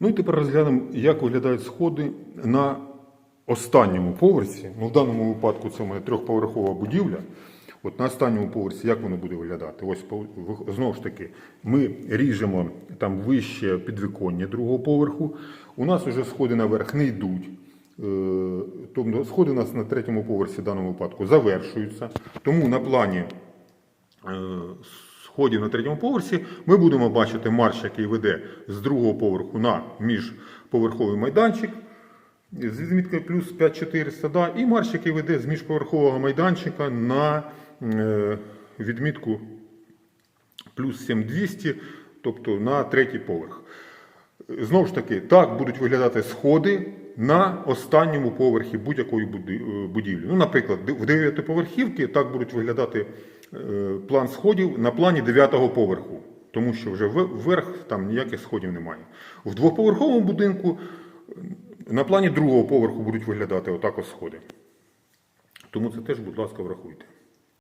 Ну і тепер розглянемо, як виглядають сходи на останньому поверсі. Ну, в даному випадку це у мене трьохповерхова будівля. От на останньому поверсі як воно буде виглядати? Ось знову ж таки, ми ріжемо там вище підвіконня другого поверху. У нас вже сходи наверх не йдуть. Е, Тобто сходи у нас на третьому поверсі в даному випадку завершуються. Тому на плані е, на третьому поверсі ми будемо бачити марш, який веде з другого поверху на міжповерховий майданчик з відміткою плюс 5400, да, і марш, який веде з міжповерхового майданчика на е, відмітку плюс 7200, тобто на третій поверх. Знову ж таки, так будуть виглядати сходи на останньому поверхі будь-якої е, будівлі. Ну, наприклад, в дев'ятиповерхівці так будуть виглядати е, план сходів на плані дев'ятого поверху, тому що вже вверх там ніяких сходів немає. В двоповерховому будинку е, на плані другого поверху будуть виглядати отак ось сходи. Тому це теж, будь ласка, врахуйте.